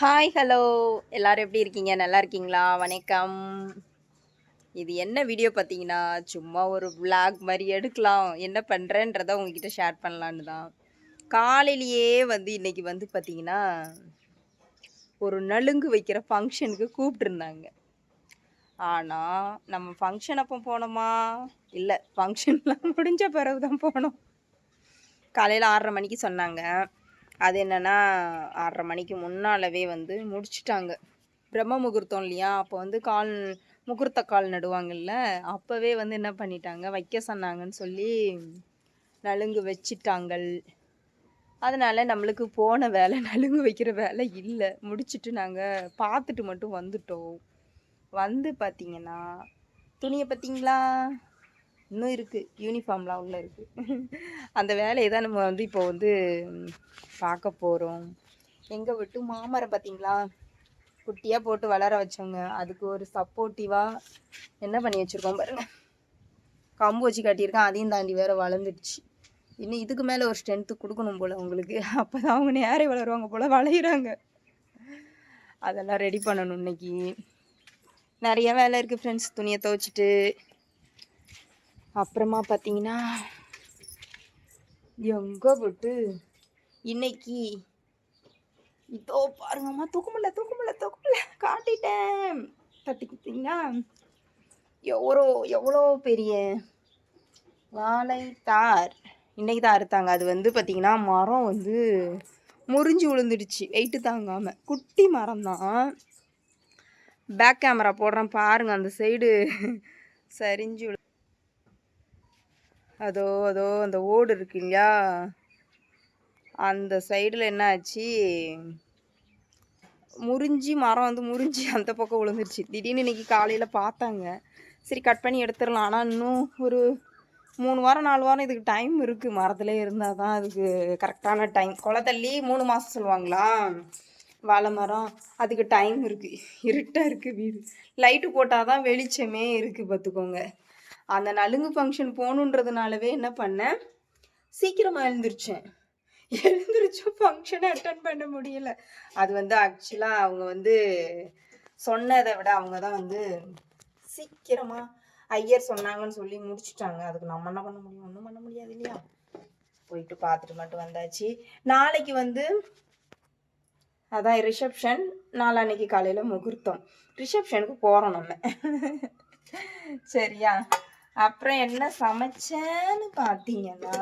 Hi hello எல்லோரும் எப்படி இருக்கீங்க? நல்லா இருக்கீங்களா? வணக்கம். இது என்ன வீடியோ பார்த்தீங்கன்னா சும்மா ஒரு விளாக் மாதிரி எடுக்கலாம். என்ன பண்ணுறேன்றத உங்ககிட்ட ஷேர் பண்ணலான்னு தான். காலையிலேயே வந்து இன்றைக்கி வந்து பார்த்திங்கன்னா ஒரு நலுங்கு வைக்கிற ஃபங்க்ஷனுக்கு கூப்பிட்ருந்தாங்க ஆனால் நம்ம ஃபங்க்ஷன் அப்போ போனோமா? இல்லை ஃபங்க்ஷன்லாம் முடிஞ்ச பிறகு தான் போனோம். காலையில் ஆறரை மணிக்கு சொன்னாங்க. அது என்னென்னா ஆறரை மணிக்கு முன்னாலவே வந்து முடிச்சிட்டாங்க. பிரம்ம முகூர்த்தம் இல்லையா? அப்போ வந்து கால் முகூர்த்த கால் நடுவாங்கல்ல? அப்போவே வந்து என்ன பண்ணிட்டாங்க? வைக்க சொன்னாங்கன்னு சொல்லி நலுங்கு வச்சிட்டாங்கள். அதனால் நம்மளுக்கு போன வேலை நலுங்கு வைக்கிற வேலை இல்லை. முடிச்சுட்டு நாங்கள் பார்த்துட்டு மட்டும் வந்துட்டோம். வந்து பார்த்தீங்கன்னா துணியை பார்த்தீங்களா இன்னும் இருக்குது யூனிஃபார்ம்லாம் உள்ளே இருக்குது அந்த வேலையை தான் நம்ம வந்து இப்போ வந்து பார்க்க போகிறோம் எங்கே விட்டு மாமரம் பார்த்தீங்களா குட்டியாக போட்டு வளர வச்சோங்க அதுக்கு ஒரு சப்போர்ட்டிவாக என்ன பண்ணி வச்சுருக்கோம் பாருங்கள் கம்பு வச்சு கட்டியிருக்கேன். அதையும் தாண்டி வேறு வளர்ந்துடுச்சு. இன்னும் இதுக்கு மேலே ஒரு ஸ்ட்ரென்த்து கொடுக்கணும் போல் உங்களுக்கு. அப்போ தான் அவங்க நேரே வளருவாங்க போல் வளையிறாங்க. அதெல்லாம் ரெடி பண்ணணும் இன்னைக்கு. நிறைய வேலை இருக்குது ஃப்ரெண்ட்ஸ் துணியை துவைச்சிட்டு அப்புறமா பார்த்தீங்கன்னா எங்கே போட்டு இன்னைக்கு இதோ பாருங்கம்மா தூக்கமில்ல தூக்கமில்ல தூக்கமில்ல காட்டிட்டேன். கற்றுக்கிட்டீங்களா எவ்வளோ எவ்வளோ பெரிய வாழைத்தார். இன்னைக்கு தான் அறுத்தாங்க. அது வந்து பார்த்தீங்கன்னா மரம் வந்து முறிஞ்சு விழுந்துடுச்சு. வெயிட்டு தாங்காமல் குட்டி மரம் தான். பேக் கேமரா போடுறேன் பாருங்கள் அந்த சைடு சரிஞ்சு விழு அதோ அதோ அந்த ஓடு இருக்கு இல்லையா? அந்த சைடில் என்ன ஆச்சு? முறிஞ்சி மரம் வந்து முறிஞ்சி அந்த பக்கம் விழுந்துருச்சு. திடீர்னு இன்னைக்கு காலையில் பார்த்தாங்க. சரி கட் பண்ணி எடுத்துடலாம். ஆனால் இன்னும் ஒரு மூணு வாரம் நாலு வாரம் இதுக்கு டைம் இருக்குது மரத்துல இருந்தால் தான் அதுக்கு கரெக்டான டைம் கொலை தள்ளி மூணு மாதம் சொல்லுவாங்களா? வாழை மரம். அதுக்கு டைம் இருக்குது இருட்டாக இருக்குது வீடு. லைட்டு போட்டால் தான் வெளிச்சமே இருக்குது பார்த்துக்கோங்க. அந்த நலுங்கு ஃபங்க்ஷன் போகணுன்றதுனாலவே என்ன பண்ணேன்? சீக்கிரமாக எழுந்திரிச்சேன். எழுந்திரிச்சும் ஃபங்க்ஷனை அட்டன் பண்ண முடியல. அது வந்து ஆக்சுவலாக அவங்க வந்து சொன்னதை விட அவங்க தான் வந்து சீக்கிரமாக ஐயர் சொன்னாங்கன்னு சொல்லி முடிச்சுட்டாங்க. அதுக்கு நம்ம என்ன பண்ண முடியும்? ஒன்றும் பண்ண முடியாது இல்லையா? போயிட்டு பார்த்துட்டு மட்டும் வந்தாச்சு. நாளைக்கு வந்து அதான் ரிசப்ஷன் நாளான்னைக்கு காலையில் முகூர்த்தம். ரிசப்ஷனுக்கு போகிறோம் நம்ம. சரியா? அப்புறம் என்ன சமைச்சேன்னு பார்த்தீங்கன்னா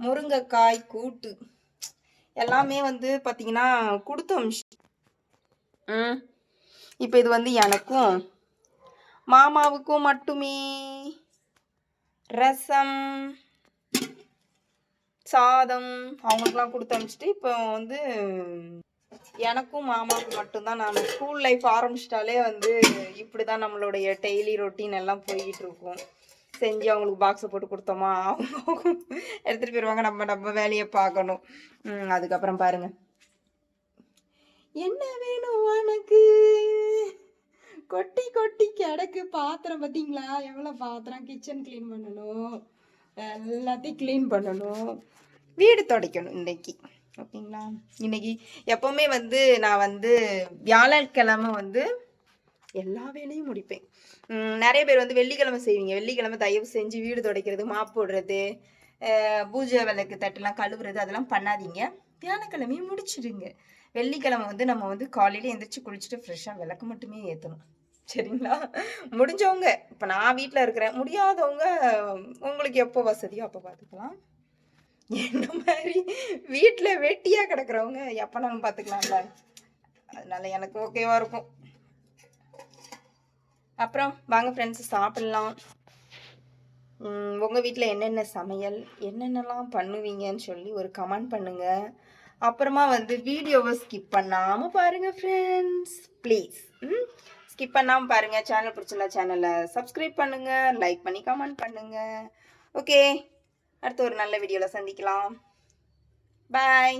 முருங்கைக்காய் கூட்டு. எல்லாமே வந்து பார்த்தீங்கன்னா கொடுத்தோம் ம். இப்போ இது வந்து எனக்கும் மாமாவுக்கும் மட்டுமே. ரசம் சாதம் அவங்களுக்குலாம் கொடுத்து அனுப்பிச்சிட்டு இப்போ வந்து எனக்கும் மாமாவுக்கு மட்டும்தான். நான் ஸ்கூல் லைஃப் ஆரம்பிச்சிட்டாலே வந்து இப்படி தான் நம்மளுடைய டெய்லி ரொட்டீன் எல்லாம் போய்கிட்டு இருக்கும். செஞ்சு அவங்களுக்கு பாக்ஸை போட்டு கொடுத்தோமா அவங்க எடுத்துகிட்டு போயிடுவாங்க நம்ம நம்ம வேலையை பார்க்கணும். அதுக்கப்புறம் பாருங்க. என்ன வேணும் உனக்கு? கொட்டி கொட்டி கிடக்கு பாத்திரம் பார்த்தீங்களா? எவ்வளோ பாத்திரம்? கிச்சன் க்ளீன் பண்ணணும். எல்லாத்தையும் க்ளீன் பண்ணணும். வீடு துடைக்கணும் இன்னைக்கு. ஓகேங்களா? இன்னைக்கு எப்போவுமே வந்து நான் வந்து வியாழக்கிழமை வந்து எல்லா வேலையும் முடிப்பேன். நிறைய பேர் வந்து வெள்ளிக்கிழமை செய்வீங்க. வெள்ளிக்கிழமை தயவு செஞ்சு வீடு துடைக்கிறது மாப் போடுறது பூஜை விளக்கு தட்டெல்லாம் கழுவுறது அதெல்லாம் பண்ணாதீங்க. வியாழக்கிழமையும் முடிச்சிடுங்க. வெள்ளிக்கிழமை வந்து நம்ம வந்து காலையில எந்திரிச்சு குளிச்சுட்டு ஃப்ரெஷ்ஷாக விளக்கு மட்டுமே ஏற்றணும் சரிங்களா? முடிஞ்சவங்க இப்போ நான் வீட்டில் இருக்கிறேன். முடியாதவங்க உங்களுக்கு எப்போ வசதியோ அப்போ பார்த்துக்கலாம். என்ன மாதிரி வீட்டில் வெட்டியாக கிடக்குறவங்க எப்போனாலும் பார்த்துக்கலாம்ல அதனால எனக்கு ஓகேவாக இருக்கும். அப்புறம் வாங்க ஃப்ரெண்ட்ஸ் சாப்பிடலாம். உங்கள் வீட்டில் என்னென்ன சமையல் என்னென்னலாம் பண்ணுவீங்கன்னு சொல்லி ஒரு கமெண்ட் பண்ணுங்கள் அப்புறமா வந்து வீடியோவை ஸ்கிப் பண்ணாமல் பாருங்கள் ஃப்ரெண்ட்ஸ் ப்ளீஸ் ம் ஸ்கிப் பண்ணாமல் பாருங்கள் சேனல் பிடிச்சிருந்தா சேனலை சப்ஸ்கிரைப் பண்ணுங்கள் லைக் பண்ணி கமெண்ட் பண்ணுங்கள் ஓகே அடுத்த ஒரு நல்ல வீடியோவில் சந்திக்கலாம். பாய்